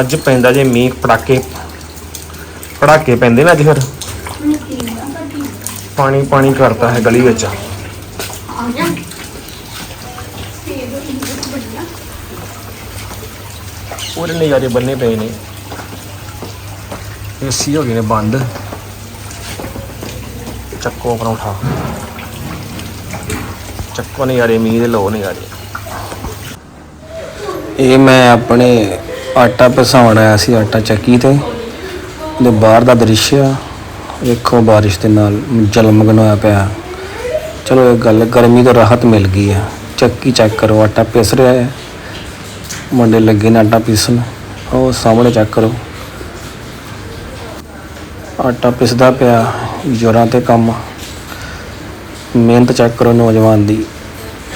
ਅੱਜ ਪੈਂਦਾ ਜੇ ਮੀਂਹ ਪੜਾਕੇ ਪੜਾਕੇ ਪੈਂਦੇ ਨੇ ਅੱਜ ਫਿਰ? ਪਾਣੀ ਪਾਣੀ ਕਰਤਾ ਹੈ ਗਲੀ ਵਿੱਚ। ਪੂਰੇ ਨਜ਼ਾਰੇ ਬੰਨੇ ਪਏ ਨੇ। ਏਸੀ ਹੋ ਗਏ ਨੇ ਬੰਦ। ਚੱਕੋ ਪਰੌਂਠਾ। ਚੱਕੋ ਨਜ਼ਾਰੇ, ਮੀਂਹ ਦੇ ਲੋ ਨਜ਼ਾਰੇ। ਇਹ ਮੈਂ ਆਪਣੇ ਆਟਾ ਪਿਸਾਉਣ ਆਇਆ ਸੀ ਆਟਾ ਚੱਕੀ ਤੇ ਦੇ ਬਾਹਰ ਦਾ ਦ੍ਰਿਸ਼ ਆ। ਵੇਖੋ ਬਾਰਿਸ਼ ਦੇ ਨਾਲ ਜਲਮਗਨ ਹੋਇਆ ਪਿਆ। ਚਲੋ ਇਹ ਗੱਲ ਗਰਮੀ ਤੋਂ ਰਾਹਤ ਮਿਲ ਗਈ ਆ। ਚੱਕੀ ਚੈੱਕ ਕਰੋ, ਆਟਾ ਪਿਸ ਰਿਹਾ ਹੈ। ਮੁੰਡੇ ਲੱਗੇ ਨੇ ਆਟਾ ਪੀਸਣ। ਉਹ ਸਾਹਮਣੇ ਚੈੱਕ ਕਰੋ। ਆਟਾ ਪਿਸਦਾ ਪਿਆ, ਜੋਰਾਂ ਤੇ ਕੰਮ। ਮਿਹਨਤ ਚੈੱਕ ਕਰੋ ਨੌਜਵਾਨ ਦੀ।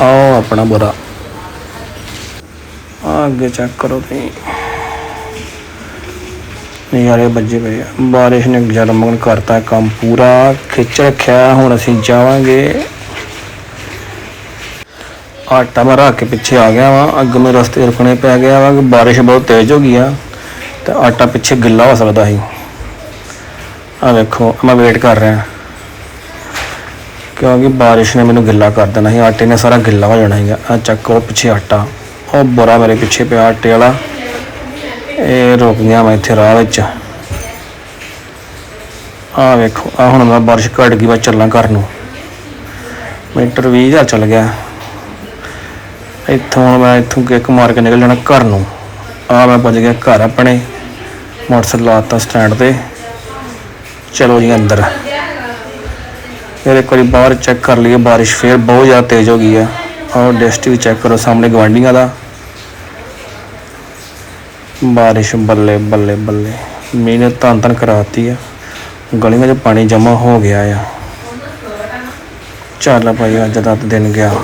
ਆਓ ਆਪਣਾ ਬੁਰਾ। ਆਹ ਅੱਗੇ ਚੈੱਕ ਕਰੋ ਤੁਸੀਂ। ਨਜ਼ਾਰੇ ਵੱਜੇ ਪਏ ਆ। ਬਾਰਿਸ਼ ਨੇ ਜਲਮਗਨ ਕਰਤਾ ਕੰਮ ਪੂਰਾ। ਖਿੱਚ ਰੱਖਿਆ, ਹੁਣ ਅਸੀਂ ਜਾਵਾਂਗੇ। ਆਟਾ ਮੈਂ ਰੱਖ ਕੇ ਪਿੱਛੇ ਆ ਗਿਆ ਵਾਂ। ਅੱਗੇ ਮੈਂ ਰਸਤੇ ਰੁਕਣੇ ਪੈ ਗਿਆ ਵਾ। ਕਿ ਬਾਰਿਸ਼ ਬਹੁਤ ਤੇਜ਼ ਹੋ ਗਈ ਆ। ਤੇ ਆਟਾ ਪਿੱਛੇ ਗਿੱਲਾ ਹੋ ਸਕਦਾ ਸੀ। ਆ ਵੇਖੋ, ਮੈਂ ਵੇਟ ਕਰ ਰਿਹਾ। ਕਿਉਂਕਿ ਬਾਰਿਸ਼ ਨੇ ਮੈਨੂੰ ਗਿੱਲਾ ਕਰ ਦੇਣਾ ਸੀ। ਆਟੇ ਨੇ ਸਾਰਾ ਗਿੱਲਾ ਹੋ ਜਾਣਾ ਸੀਗਾ। ਆ ਚੱਕ ਕਰੋ ਪਿੱਛੇ ਆਟਾ। ਉਹ ਬੁਰਾ ਮੇਰੇ ਪਿੱਛੇ ਪਿਆ ਆਟੇ ਵਾਲਾ। ਇਹ ਰੁਕ ਗਿਆ ਮੈਂ ਇੱਥੇ ਰਾਹ ਵਿੱਚ। ਆ ਵੇਖੋ ਆ ਹੁਣ ਮੈਂ ਬਾਰਿਸ਼ ਘਟ ਗਈ, ਮੈਂ ਚੱਲਾਂ ਘਰ ਨੂੰ। ਮੀਟਰ 20 ਦਾ ਚੱਲ ਗਿਆ। ਇੱਥੋਂ ਹੁਣ ਮੈਂ ਇੱਥੋਂ ਕਿੱਕ ਮਾਰ ਕੇ ਨਿਕਲ ਜਾਣਾ ਘਰ ਨੂੰ। ਆ ਮੈਂ ਪਹੁੰਚ ਗਿਆ ਘਰ ਆਪਣੇ। ਮੋਟਰਸਾਈਕਲ ਲਾਤਾ ਸਟੈਂਡ ਤੇ। ਚਲੋ ਜੀ ਅੰਦਰ। ਫਿਰ ਇੱਕ ਵਾਰੀ ਬਾਹਰ ਚੈੱਕ ਕਰ ਲਈਏ, ਬਾਰਿਸ਼ ਫੇਰ ਬਹੁਤ ਜ਼ਿਆਦਾ ਤੇਜ਼ ਹੋ ਗਈ ਆ। ਆਹ ਡਿਸਟ ਵੀ ਚੈੱਕ ਕਰੋ, ਸਾਹਮਣੇ ਗਵਾਂਢੀਆਂ ਦਾ। ਬਾਰਿਸ਼ ਬੱਲੇ ਬੱਲੇ ਬੱਲੇ। ਮੀਂਹ ਨੇ ਧੰਨ ਧੰਨ ਕਰਾਤੀ ਆ। ਗਲੀਆਂ 'ਚ ਪਾਣੀ ਜਮ੍ਹਾਂ ਹੋ ਗਿਆ ਆ। ਚੱਲ ਭਾਈ ਅੱਜ ਦਾ ਦਿਨ ਗਿਆ।